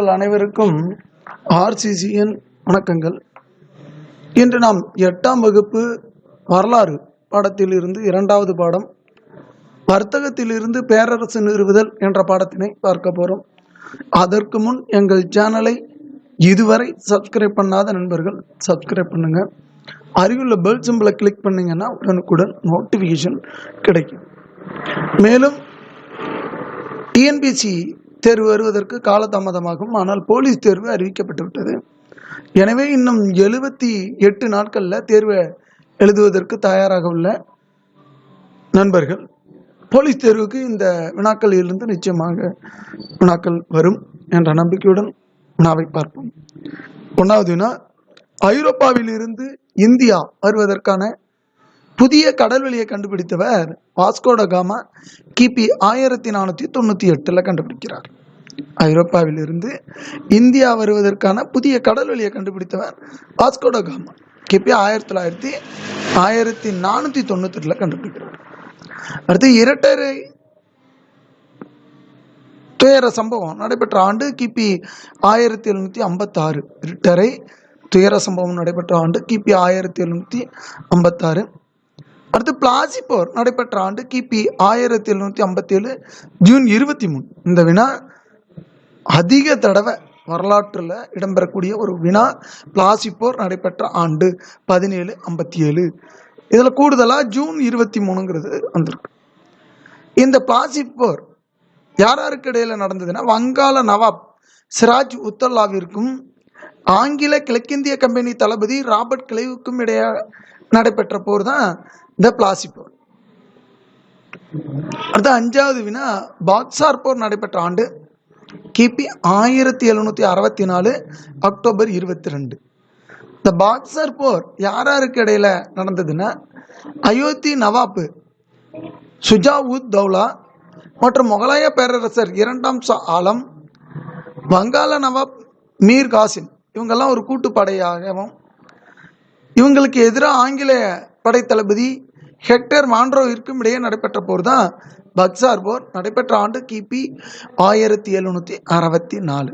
அனைவருக்கும் ஆர்சிசியின் வணக்கங்கள். இன்று நாம் எட்டாம் வகுப்பு வரலாறு பாடத்தில் இருந்து இரண்டாவது பாடம் வர்த்தகத்திலிருந்து பேரரசு நிறுவுதல் என்ற பாடத்தினை பார்க்க போகிறோம் அதற்கு முன் எங்கள் சேனலை இதுவரை சப்ஸ்கிரைப் பண்ணாத நண்பர்கள் சப்ஸ்கிரைப் பண்ணுங்க. அருகிலுள்ள பெல் சிம்பிளை கிளிக் பண்ணிங்கன்னா உடனுக்குடன் நோட்டிஃபிகேஷன் கிடைக்கும். மேலும் டிஎன்பிசி தேர்வு வருவதற்கு காலதாமதமாகும். ஆனால் போலீஸ் தேர்வு அறிவிக்கப்பட்டு விட்டது எனவே இன்னும் எழுபத்தி எட்டு நாட்களில் தேர்வை எழுதுவதற்கு தயாராக உள்ள நண்பர்கள் போலீஸ் தேர்வுக்கு இந்த வினாக்களிலிருந்து நிச்சயமாக வினாக்கள் வரும் என்ற நம்பிக்கையுடன் வினாவை பார்ப்போம். ஒன்றாவது வினா ஐரோப்பாவில் இருந்து இந்தியா வருவதற்கான புதிய கடல்வெளியை கண்டுபிடித்தவர் வாஸ்கோடகாமா கிபி ஆயிரத்தி நானூற்றி தொண்ணூற்றி எட்டில் கண்டுபிடிக்கிறார். ஐரோப்பாவில் இருந்து இந்தியா வருவதற்கான புதிய கடல் வழியை கண்டுபிடித்தவர் வாஸ்கோட காமா. கிபி ஆயிரத்தி தொள்ளாயிரத்தி ஆயிரத்தி நானூற்றி தொண்ணூத்தெட்டில் கண்டுபிடிக்கிறார். அடுத்து இரட்டரை துயர சம்பவம் நடைபெற்ற ஆண்டு கிபி ஆயிரத்தி எழுநூற்றி ஐம்பத்தாறு. இரட்டரை துயர சம்பவம் நடைபெற்ற ஆண்டு கிபி ஆயிரத்தி எழுநூற்றி ஐம்பத்தாறு. அடுத்து பிளாசி போர் நடைபெற்ற ஆண்டு கிபி ஆயிரத்தி எழுநூற்றி ஐம்பத்தேழு ஜூன் இருபத்தி மூணு. இந்த வினா அதிக தடவை வரலாற்றில் இடம்பெறக்கூடிய ஒரு வினா பிளாசி போர் நடைபெற்ற ஆண்டு பதினேழு ஐம்பத்தி ஏழு இதில் கூடுதலாக ஜூன் இருபத்தி மூணுங்கிறது வந்திருக்கு. இந்த பிளாசி போர் யார் யாருக்கு இடையில் நடந்ததுன்னா வங்காள நவாப் சிராஜ் உத்தல்லாவிற்கும் ஆங்கில கிழக்கிந்திய கம்பெனி தளபதி ராபர்ட் கிளைவுக்கும் இடையே நடைபெற்ற போர் தான் இந்த பிளாசி போர் அடுத்த அஞ்சாவது வினா பாக்சார் போர் நடைபெற்ற ஆண்டு கிபி ஆயிரத்தி எழுநூத்தி அறுபத்தி நாலு அக்டோபர் இருபத்தி ரெண்டு. இந்த பாக்சர் போர் யார் யாருக்கு இடையில நடந்ததுன்னா அயோத்தி நவாப் சுஜாவுத் தௌலா மற்றும் முகலாய பேரரசர் இரண்டாம் ஷா ஆலம் வங்காள நவாப் மீர் காசிம். இவங்கெல்லாம் ஒரு கூட்டுப்படையாகவும் இவங்களுக்கு எதிராக ஆங்கிலேய படைத்தளபதி ஹெக்டர் மாண்ட்ரோவிற்கும் இடையே நடைபெற்ற போர் தான் பக்சார் போர். நடைபெற்ற ஆண்டு கிபி ஆயிரத்தி எழுநூற்றி அறுபத்தி நாலு.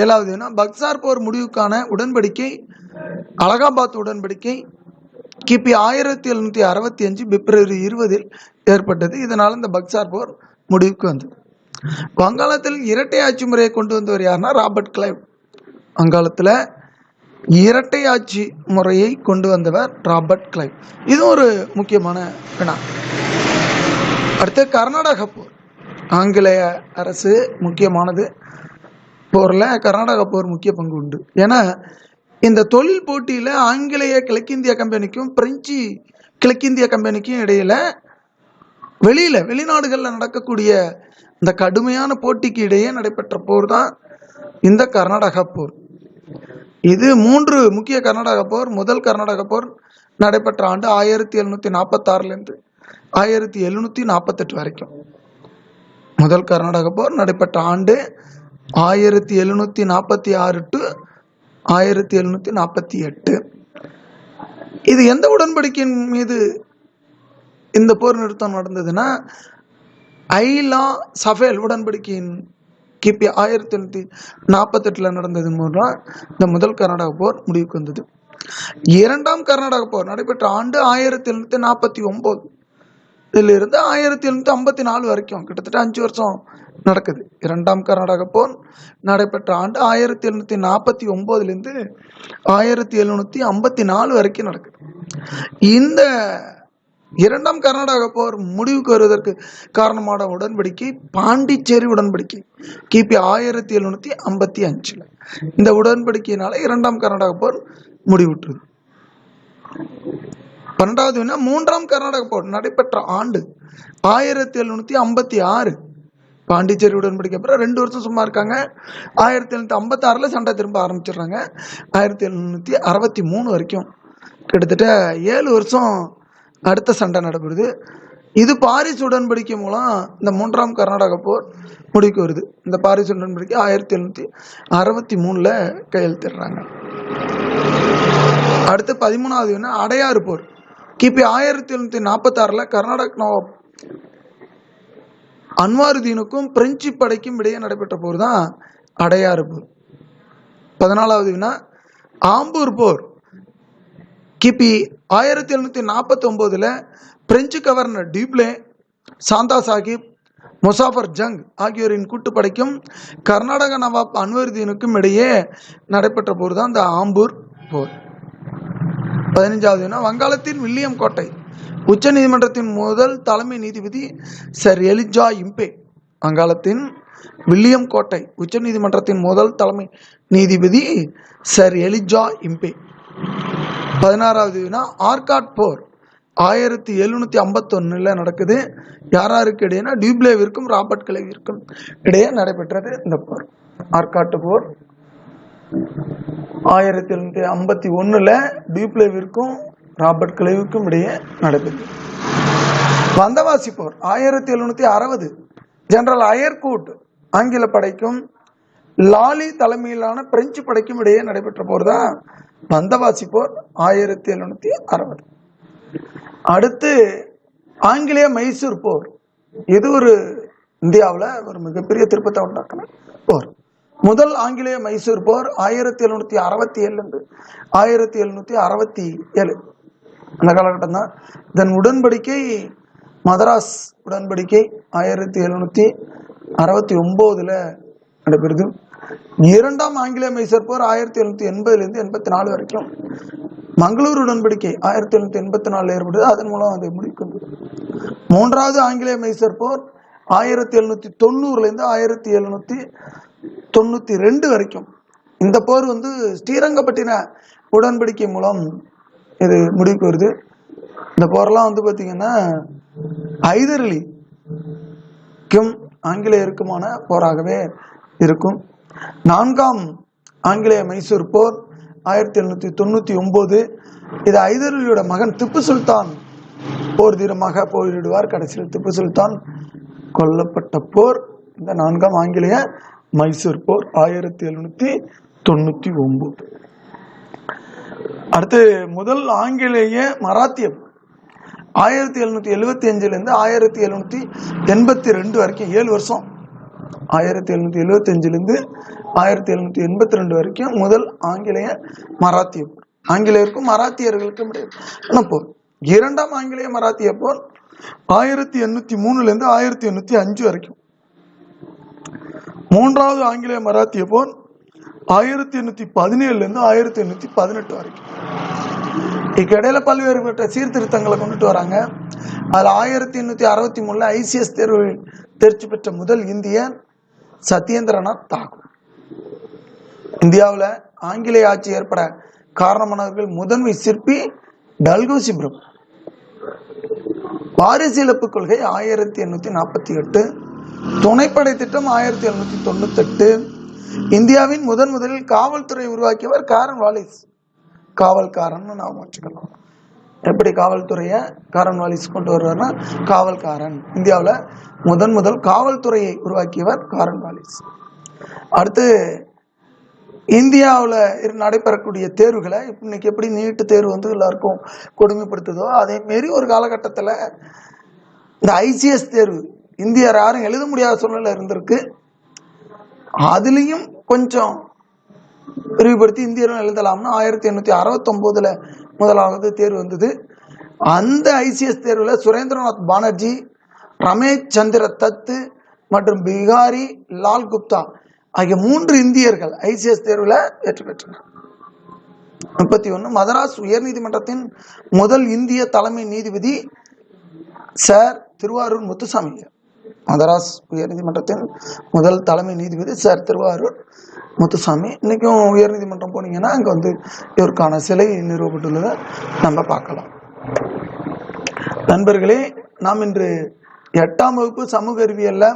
ஏழாவது பக்சார் போர் முடிவுக்கான உடன்படிக்கை அலகாபாத் உடன்படிக்கை கிபி ஆயிரத்தி எழுநூற்றி அறுபத்தி அஞ்சு பிப்ரவரி இருபதில் ஏற்பட்டது. இதனால் இந்த பக்சார் போர் முடிவுக்கு வந்தது. வங்காளத்தில் இரட்டை ஆட்சி முறையை கொண்டு வந்தவர் யாருன்னா ராபர்ட் கிளைவ். வங்காளத்தில் இரட்டை ஆட்சி முறையை கொண்டு வந்தவர் ராபர்ட் கிளைவ். இது ஒரு முக்கியமான வினா. அடுத்து கர்நாடக போர். ஆங்கிலேய அரசு முக்கியமானது. போரில் கர்நாடக போர் முக்கிய பங்கு உண்டு. ஏன்னா இந்த தொழில் போட்டியில் ஆங்கிலேய கிழக்கிந்திய கம்பெனிக்கும் பிரெஞ்சு கிழக்கிந்திய கம்பெனிக்கும் இடையில வெளியில் வெளிநாடுகளில் நடக்கக்கூடிய இந்த கடுமையான போட்டிக்கு இடையே நடைபெற்ற போர் தான் இந்த கர்நாடக போர். இது மூன்று முக்கிய கர்நாடக போர். முதல் கர்நாடக போர் நடைபெற்ற ஆண்டு ஆயிரத்தி எழுநூற்றி நாற்பத்தாறுலேருந்து ஆயிரத்தி எழுநூற்றி நாற்பத்தெட்டு வரைக்கும். முதல் கர்நாடக போர் நடைபெற்ற ஆண்டு ஆயிரத்தி எழுநூற்றி நாற்பத்தி ஆறு டு ஆயிரத்தி எழுநூற்றி நாற்பத்தி எட்டு. இது எந்த உடன்படிக்கையின் மீது இந்த போர் நிறுத்தம் நடந்ததுன்னா ஐலா சஃபேல் உடன்படிக்கையின் கிபி ஆயிரத்தி எழுநூற்றி நாற்பத்தெட்டில் நடந்தது மூலம் இந்த முதல் கர்நாடக போர் முடிவுக்கு வந்தது. இரண்டாம் கர்நாடக போர் நடைபெற்ற ஆண்டு ஆயிரத்தி எழுநூத்தி நாற்பத்தி ஒன்பது இதுல இருந்து ஆயிரத்தி எழுநூத்தி ஐம்பத்தி நாலு வரைக்கும். கிட்டத்தட்ட அஞ்சு வருஷம் நடக்குது. இரண்டாம் கர்நாடக போர் நடைபெற்ற ஆண்டு ஆயிரத்தி எழுநூத்தி நாற்பத்தி ஒம்போதுலேருந்து ஆயிரத்தி எழுநூத்தி ஐம்பத்தி நாலு வரைக்கும் நடக்குது. இந்த இரண்டாம் கர்நாடக போர் முடிவுக்கு வருவதற்கு காரணமான உடன்படிக்கை பாண்டிச்சேரி உடன்படிக்கை. கிபி ஆயிரத்தி எழுநூற்றி ஐம்பத்தி அஞ்சில். இந்த உடன்படிக்கையினால இரண்டாம் கர்நாடக போர் முடிவுற்றது. பன்னெண்டாவது வினா மூன்றாம் கர்நாடக போர் நடைபெற்ற ஆண்டு ஆயிரத்தி எழுநூற்றி ஐம்பத்தி ஆறு. பாண்டிச்சேரி உடன்படிக்கை அப்புறம் ரெண்டு வருஷம் சும்மா இருக்காங்க. ஆயிரத்தி எழுநூற்றி ஐம்பத்தாறில் சண்டை திரும்ப ஆரம்பிச்சிடுறாங்க. ஆயிரத்தி எழுநூற்றி அறுபத்தி மூணு வரைக்கும். கிட்டத்தட்ட ஏழு வருஷம் அடுத்த சண்டை நடைபெறுது இது பாரிஸ் உடன்படிக்கை மூலம் இந்த மூன்றாம் கர்நாடக போர் முடிவுக்கு வருது. இந்த பாரிஸ் உடன்படிக்கை ஆயிரத்தி எழுநூற்றி அறுபத்தி மூணில் கையெழுத்திடுறாங்க. அடுத்து பதிமூணாவது என்ன? அடையாறு போர். கிபி ஆயிரத்தி எழுநூற்றி நாற்பத்தாறில் கர்நாடக நவாப் அன்வாருதீனுக்கும் பிரெஞ்சு படைக்கும் இடையே நடைபெற்ற போர் தான் அடையாறு போர். பதினாலாவது வினா ஆம்பூர் போர். கிபி ஆயிரத்தி எழுநூற்றி நாற்பத்தி ஒம்போதில் French governor Dupleix Chanda Sahib Muzaffar Jung ஆகியோரின் கூட்டுப்படைக்கும் கர்நாடக நவாப் அன்வருதீனுக்கும் இடையே நடைபெற்ற போர் தான் இந்த ஆம்பூர் போர். பதினஞ்சாவது வங்காளத்தின் வில்லியம் கோட்டை. உச்ச நீதிமன்றத்தின் முதல் தலைமை நீதிபதி சர் எலிஜா இம்பே வங்காளத்தின் வில்லியம் கோட்டை உச்ச நீதிமன்றத்தின் முதல் தலைமை நீதிபதி சர் எலிஜா இம்பே. பதினாறாவது வினா ஆர்காட் போர். ஆயிரத்தி எழுநூற்றி ஐம்பத்தொன்னில் நடக்குது. யார் யாருக்கு இடையேனா டியூப்ளேவிற்கும் ராபர்ட் கிளைவிற்கும் இடையே நடைபெற்றது இந்த போர். ஆர்காட்டு போர். ஆயிரத்தி எழுநூற்றி ஐம்பத்தி ஒன்றில் டியூப்ளேவிற்கும் ராபர்ட் கிளைவுக்கும் இடையே நடக்குது வந்தவாசி போர் ஆயிரத்தி எழுநூற்றி அறுபது. ஜெனரல் அயர்கூட் ஆங்கில படைக்கும் லாலி தலைமையிலான பிரெஞ்சு படைக்கும் இடையே நடைபெற்ற போர் தான் பந்தவாசி போர் ஆயிரத்தி எழுநூற்றி அறுபது. அடுத்து ஆங்கிலேய மைசூர் போர். இது ஒரு இந்தியாவில் ஒரு மிகப்பெரிய திருப்பத்தை உண்டாக்கின போர். முதல் ஆங்கிலேய மைசூர் போர் ஆயிரத்தி எழுநூற்றி அறுபத்தி ஏழுலேருந்து ஆயிரத்தி எழுநூற்றி அறுபத்தி ஏழு. அந்த காலகட்டம் தான் இதன் உடன்படிக்கை மதராஸ் உடன்படிக்கை ஆயிரத்தி எழுநூற்றி அறுபத்தி ஒம்போதில் நடைபெறுது. இரண்டாம் ஆங்கிலேய மைசூர் போர் ஆயிரத்தி எழுநூற்றி எண்பதுலேருந்து எண்பத்தி நாலு வரைக்கும். மங்களூர் உடன்படிக்கை ஆயிரத்தி எழுநூத்தி எண்பத்தி நாலு ஏற்படுது அதன் மூலம் அது முடிக்கும். மூன்றாவது ஆங்கிலேய மைசூர் போர் ஆயிரத்தி எழுநூற்றி தொண்ணூறுலேருந்து ஆயிரத்தி எழுநூத்தி தொண்ணூத்தி ரெண்டு வரைக்கும். இந்த போர் வந்து ஸ்ரீரங்கப்பட்டின உடன்படிக்கை மூலம் இது முடிவுக்கு வருது. இந்த போரெல்லாம் வந்து பார்த்தீங்கன்னா ஹைதர் ஆங்கிலேயருக்குமான போராகவே இருக்கும். நான்காம் ஆங்கிலேய மைசூர் போர் ஆயிரத்தி எழுநூற்றி தொண்ணூற்றி ஒம்பது இது ஹைதர் மகன் திப்பு சுல்தான் போர் தீரமாக போரிடுவார். கடைசியில் திப்பு சுல்தான் கொல்லப்பட்ட போர். இந்த நான்காம் ஆங்கிலேய மைசூர் போர் ஆயிரத்தி எழுநூற்றி தொண்ணூற்றி ஒம்பது அடுத்து முதல் ஆங்கிலேய மராத்திய ஆயிரத்தி எழுநூற்றி எழுபத்தி அஞ்சுலேருந்து ஆயிரத்தி எழுநூற்றி எண்பத்தி ரெண்டு வரைக்கும் ஏழு வருஷம். ஆயிரத்தி எழுநூற்றி எழுபத்தி ஆயிரத்தி எழுநூற்றி எண்பத்தி ரெண்டு வரைக்கும் முதல் ஆங்கிலேய மராத்திய போர். ஆங்கிலேயருக்கும் மராத்தியர்களுக்கும் இடையே. போர் இரண்டாம் ஆங்கிலேய மராத்திய போர் ஆயிரத்தி எண்ணூற்றி மூணுலேருந்து ஆயிரத்தி எண்ணூற்றி அஞ்சு வரைக்கும். மூன்றாவது ஆங்கிலேய மராத்திய போர் ஆயிரத்தி எண்ணூற்றி பதினேழுலேருந்து ஆயிரத்தி எண்ணூற்றி பதினெட்டு வரைக்கும். இதுக்கிடையில பல்வேறுபட்ட சீர்திருத்தங்களை கொண்டுட்டு வராங்க. அதில் ஆயிரத்தி எண்ணூற்றி அறுபத்தி மூணில் ஐசிஎஸ் தேர்வில் தேர்ச்சி பெற்ற முதல் இந்தியன் சத்யேந்திரநாத் தாகூர். இந்தியாவில் ஆங்கிலேய ஆட்சி ஏற்பட காரணமானவர்கள் முதன்மை சிற்பி டல்கோசி பிரபு வாரிசு இழப்பு கொள்கை ஆயிரத்தி எண்ணூற்றி நாற்பத்தி எட்டு. துணைப்படை திட்டம் ஆயிரத்தி எழுநூற்றி தொண்ணூத்தெட்டு. இந்தியாவின் முதன் முதலில் காவல்துறை உருவாக்கியவர் காரன் வாலிஸ். காவல்காரன் நாம் வச்சுக்கலாம் எப்படி காவல்துறையை காரன் வாலிஸ் கொண்டு வருவார்னா காவல்காரன். இந்தியாவில் முதன் முதல் காவல்துறையை உருவாக்கியவர் காரன் வாலிஸ் அடுத்து இந்தியாவில் நடைபெறக்கூடிய தேர்வுகளை இன்னைக்கு எப்படி நீட்டு தேர்வு வந்து எல்லாருக்கும் கொடுமைப்படுத்துதோ அதே மாரி ஒரு காலகட்டத்தில் இந்த ஐசிஎஸ் தேர்வு இந்தியர் யாரும் எழுத முடியாத சூழ்நிலை இருந்திருக்கு. அதுலேயும் கொஞ்சம் விரிவுபடுத்தி இந்தியர்கள் எழுதலாம்னு ஆயிரத்தி எண்ணூற்றி அறுபத்தொம்போதில் முதலாவது தேர்வு வந்தது. அந்த ஐசிஎஸ் தேர்வில் சுரேந்திரநாத் பானர்ஜி ரமேஷ் சந்திர தத்து மற்றும் பிகாரி லால் குப்தா ஆகிய மூன்று இந்தியர்கள் ஐசிஎஸ் தேர்வில் வெற்றி பெற்றனர். முப்பத்தி ஒன்று மதராஸ் உயர்நீதிமன்றத்தின் முதல் இந்திய தலைமை நீதிபதி சார் திருவாரூர் முத்துசாமி. மதராஸ் உயர்நீதிமன்றத்தின் முதல் தலைமை நீதிபதி சார் திருவாரூர் முத்துசாமி. இன்றைக்கும் உயர்நீதிமன்றம் போனீங்கன்னா அங்கே வந்து இவருக்கான சிலை நிறுவப்பட்டுள்ளதை நம்ம பார்க்கலாம். நண்பர்களே நாம் இன்று எட்டாம் வகுப்பு சமூக அறிவியல்ல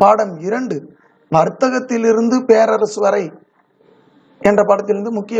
பாடம் இரண்டு வர்த்தகத்திலிருந்து பேரரசு வரை என்ற பாடத்திலிருந்து முக்கிய